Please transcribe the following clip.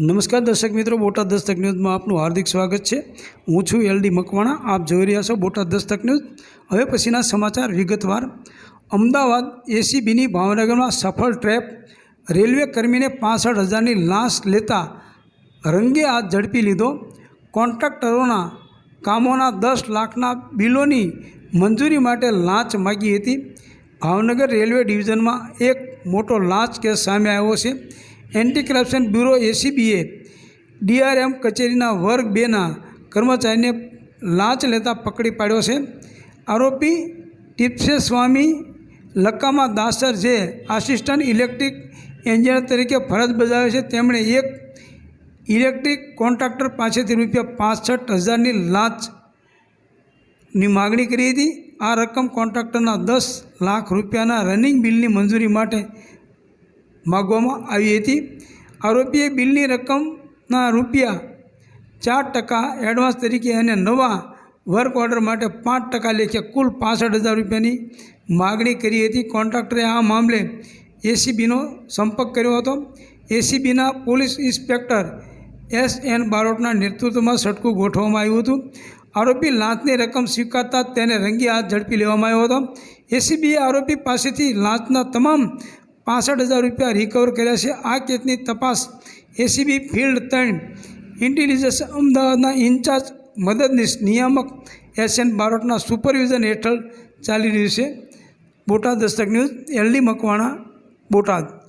નમસ્કાર દર્શક મિત્રો, બોટાદ દસ્તક ન્યૂઝમાં આપનું હાર્દિક સ્વાગત છે. હું છું એલડી મકવાણા, આપ જોઈ રહ્યા છો બોટાદ દસ્તક ન્યૂઝ. હવે પછીના સમાચાર વિગતવાર. અમદાવાદ એસીબીની ભાવનગરમાં સફળ ટ્રેપ. રેલવે કર્મીને પાસઠ હજારની લાશ લેતા રંગે હાથ ઝડપી લીધો. કોન્ટ્રાક્ટરોના કામોના દસ લાખના બિલોની મંજૂરી માટે લાંચ માગી હતી. ભાવનગર રેલવે ડિવિઝનમાં એક મોટો લાંચ કેસ સામે આવ્યો છે. એન્ટી કરપ્શન બ્યુરો એસીબીએ ડીઆરએમ કચેરીના વર્ગ બેના કર્મચારીને લાંચ લેતા પકડી પાડ્યો છે. આરોપી ટીપ્સે સ્વામી લક્કામા દાસર જે આસિસ્ટન્ટ ઇલેક્ટ્રિક એન્જિનિયર તરીકે ફરજ બજાવે છે, તેમણે એક ઇલેક્ટ્રિક કોન્ટ્રાક્ટર પાસેથી રૂપિયા પાસઠ હજારની લાંચની માગણી કરી હતી. આ રકમ કોન્ટ્રાક્ટરના દસ લાખ રૂપિયાના રનિંગ બિલની મંજૂરી માટે માગવામાં આવી હતી. આરોપીએ બિલની રકમના રૂપિયા ચાર ટકા એડવાન્સ તરીકે અને નવા વર્ક ઓર્ડર માટે પાંચ ટકા લેખે કુલ પાસઠ હજાર રૂપિયાની માગણી કરી હતી. કોન્ટ્રાક્ટરે આ મામલે એસીબીનો સંપર્ક કર્યો હતો. એસીબીના પોલીસ ઇન્સ્પેક્ટર એસ એન બારોટના નેતૃત્વમાં સટકું ગોઠવવામાં આવ્યું હતું. આરોપી લાંચની રકમ સ્વીકારતા તેને રંગી હાથ ઝડપી લેવામાં આવ્યો હતો. એસીબીએ આરોપી પાસેથી લાંચના તમામ પાસઠ હજાર રૂપિયા રિકવર કર્યા છે. આ કેસની તપાસ એસીબી ફિલ્ડ ત્રણ ઇન્ટેલિજન્સ અમદાવાદના ઇન્ચાર્જ મદદનીશ નિયામક એસ એન બારોટના સુપરવિઝન હેઠળ ચાલી રહ્યું છે. Botad Dastak news LD Makwana, Botad.